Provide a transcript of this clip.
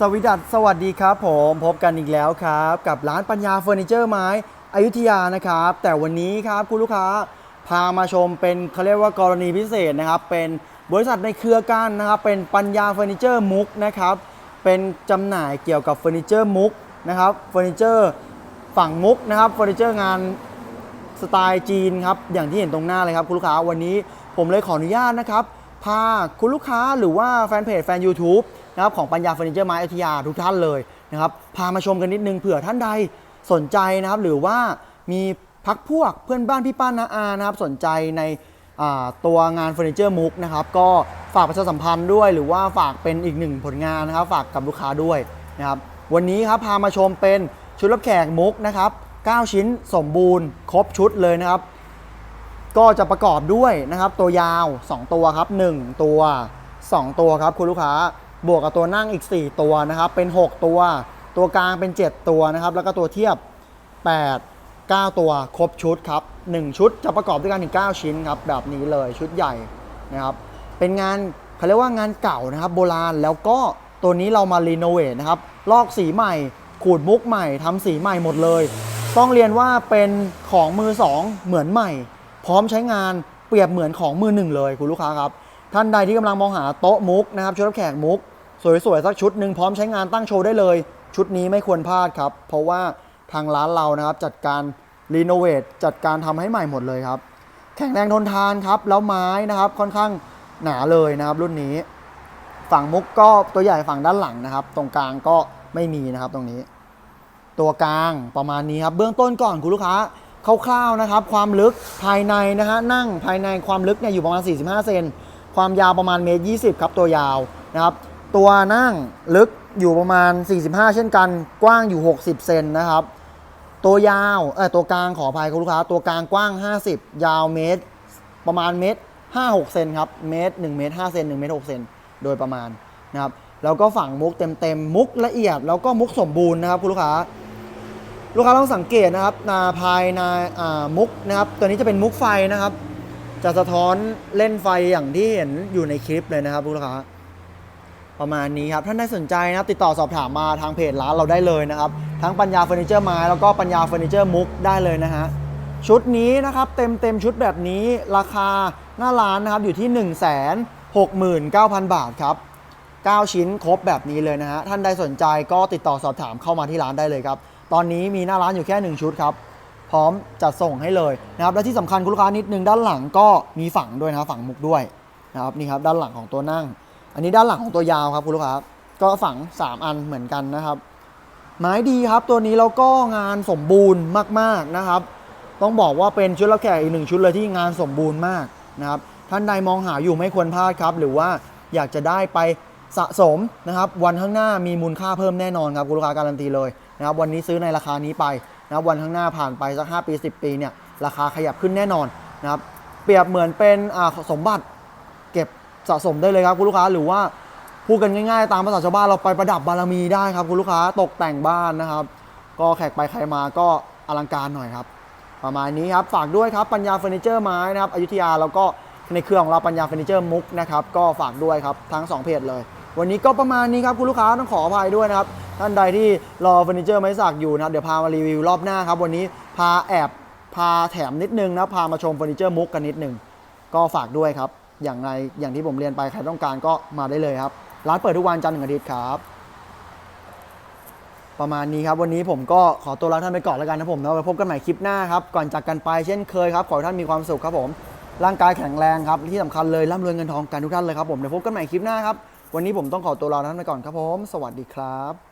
สวิดัสสวัสดีครับผมพบกันอีกแล้วครับ กับร้านปัญญาเฟอร์นิเจอร์ไม้อยุธยานะครับ แต่วันนี้ครับคุณลูกค้าพามาชมเป็นเขาเรียกว่ากรณีพิเศษนะครับ เป็นบริษัทในเครือกันนะครับ เป็นปัญญาเฟอร์นิเจอร์มุกนะครับ เป็นจำหน่ายเกี่ยวกับเฟอร์นิเจอร์มุกนะครับเฟอร์นิเจอร์ฝั่งมุกนะครับเฟอร์นิเจอร์งานสไตล์จีนครับอย่างที่เห็นตรงหน้าเลยครับคุณลูกค้าวันนี้ผมเลยขออนุญาตนะครับพาคุณลูกค้าหรือว่าแฟนเพจแฟน YouTube นะครับของปัญญาเฟอร์นิเจอร์ไม้อยุธยาทุกท่านเลยนะครับพามาชมกันนิดนึงเผื่อท่านใดสนใจนะครับ หรือว่ามีพักพวกเพื่อนบ้านพี่ป้านาอานะครับสนใจในตัวงานเฟอร์นิเจอร์มุกนะครับก็ฝากประชาสัมพันธ์ด้วยหรือว่าฝากเป็นอีกหนึ่งผลงานนะครับ ฝากกับลูกค้าด้วยนะครับวันนี้ครับพามาชมเป็นชุดรับแขกมุกนะครับ 9 ชิ้นสมบูรณ์ครบชุดเลยนะครับ ก็จะประกอบด้วยนะครับ ตัวยาว 2 ตัวครับ 1 ตัว 2 ตัวครับคุณลูกค้า บวกกับตัวนั่งอีก 4 ตัวนะครับ เป็น 6 ตัว ตัวกลางเป็น 7 ตัวนะครับ แล้วก็ตัวเทียบ 8 9 ตัวครบชุดครับ 1 ชุดจะประกอบด้วยกันถึง9ชิ้นครับ แบบนี้เลยชุดใหญ่นะครับ เป็นงานเขาเรียกว่างานเก่านะครับ โบราณแล้วก็ตัวนี้เรามารีโนเวทนะครับ ลอกสีใหม่ ขูดมุกใหม่ทำสีใหม่หมดเลย ต้องเรียนว่าเป็นของมือสองเหมือนใหม่ พร้อมใช้งานเปรียบเหมือนของมือหนึ่งเลยคุณลูกค้าครับ ท่านใดที่กำลังมองหาโต๊ะมุกนะครับชุดรับแขกมุก สวยๆ สักชุดหนึ่งพร้อมใช้งานตั้งโชว์ได้เลย ชุดนี้ไม่ควรพลาดครับ เพราะว่าทางร้านเรานะครับจัดการรีโนเวทจัดการทำให้ใหม่หมดเลยครับ แข็งแรงทนทานครับ แล้วไม้นะครับค่อนข้างหนาเลยนะครับรุ่นนี้ ฝั่งมุกก็ตัวใหญ่ฝั่งด้านหลังนะครับ ตรงกลางก็ไม่มีนะครับตรงนี้ ตัวกลางประมาณนี้ครับ เบื้องต้นก่อนคุณลูกค้าคร่าวๆนะครับ ความลึกภายในนะฮะนั่งภายในความลึกเนี่ยอยู่ประมาณ 45 เซนความยาวประมาณเมตร20ครับตัวยาวนะครับ ตัวนั่งลึกอยู่ประมาณ 45 เช่นกัน กว้างอยู่ 60 เซนนะครับ ตัวยาวเออตัวกลางขออภัยคุณลูกค้า ตัวกลางกว้าง 50 ยาวเมตร ประมาณเมตร 56 เซนครับ เมตร1เมตร5เซน1เมตร6เซนโดยประมาณนะครับ แล้วก็ฝั่งมุกเต็มๆ มุกละเอียด แล้วก็มุกสมบูรณ์นะครับคุณลูกค้า ลูกค้าต้องสังเกตนะครับนาภายในอ่ามุกนะครับ ตัวนี้จะเป็นมุกไฟนะครับ จะสะท้อนเล่นไฟอย่างที่เห็นอยู่ในคลิปเลยนะครับลูกค้า ประมาณนี้ครับ ท่านได้สนใจนะครับติดต่อสอบถามมาทางเพจร้านเราได้เลยนะครับ ทั้งปัญญาเฟอร์นิเจอร์ไม้แล้วก็ปัญญาเฟอร์นิเจอร์มุกได้เลยนะฮะชุดนี้นะครับเต็มเต็มชุดแบบนี้ราคาหน้าร้านนะครับอยู่ที่ 1 6 9 0 0 0 บาทครับ 9 ชิ้นครบแบบนี้เลยนะฮะท่านใดสนใจก็ติดต่อสอบถามเข้ามาที่ร้านได้เลยครับ ตอนนี้มีหน้าร้านอยู่แค่ 1 ชุดครับ พร้อมจัดส่งให้เลยนะครับและที่สำคัญคุณลูกค้านิดนึงด้านหลังก็มีฝังด้วยนะฝังมุกด้วยนะครับนี่ครับด้านหลังของตัวนั่ง อันนี้ด้านหลังของตัวยาวครับคุณลูกค้าก็ฝัง 3 อันเหมือนกันนะครับ ไม้ดีครับตัวนี้แล้วก็งานสมบูรณ์มากๆนะครับ ต้องบอกว่าเป็นชุดรับแขกอีกหนึ่งชุดเลยที่งานสมบูรณ์มากนะครับท่านใดมองหาอยู่ไม่ควรพลาดครับ หรือว่าอยากจะได้ไปสะสมนะครับ วันข้างหน้ามีมูลค่าเพิ่มแน่นอนครับคุณลูกค้าการันตีเลยนะครับวันนี้ซื้อในราคานี้ไปนะครับวันข้างหน้าผ่านไปสัก5ปี 10 ปีเนี่ยราคาขยับขึ้นแน่นอนนะครับเปรียบเหมือนเป็นสมบัติ สะสมได้เลยครับคุณลูกค้าหรือว่าพูดกันง่ายๆ ตามภาษาชาวบ้านเราไปประดับบารมีได้ครับคุณลูกค้าตกแต่งบ้านนะครับ ก็แขกไปใครมาก็อลังการหน่อยครับ ประมาณนี้ครับฝากด้วยครับปัญญาเฟอร์นิเจอร์ไม้นะครับอยุธยาแล้วก็ในเครือของเราปัญญาเฟอร์นิเจอร์มุกนะครับก็ฝากด้วยครับทั้งสองเพจเลย วันนี้ก็ประมาณนี้ครับคุณลูกค้าต้องขออภัยด้วยนะครับท่านใดที่รอเฟอร์นิเจอร์ไม้สักอยู่นะครับเดี๋ยวพามารีวิวรอบหน้าครับวันนี้พาแอบพาแถมนิดนึงนะพามาชมเฟอร์นิเจอร์มุกกันนิดนึงก็ฝากด้วยครับ อย่างไรอย่างที่ผมเรียนไปใครต้องการก็มาได้เลยครับ ร้านเปิดทุกวันจันทร์ถึงอาทิตย์ครับ ประมาณนี้ครับวันนี้ผมก็ขอตัวลาท่านไปก่อนแล้วกันนะผมเนาะไปพบกันใหม่คลิปหน้าครับก่อนจากกันไปเช่นเคยครับขอให้ท่านมีความสุขครับผม ร่างกายแข็งแรงครับที่สำคัญเลยร่ำรวยเงินทองกันทุกท่านเลยครับผมเดี๋ยวพบกันใหม่คลิปหน้าครับวันนี้ผมต้องขอตัวลาท่านไปก่อนครับผม สวัสดีครับ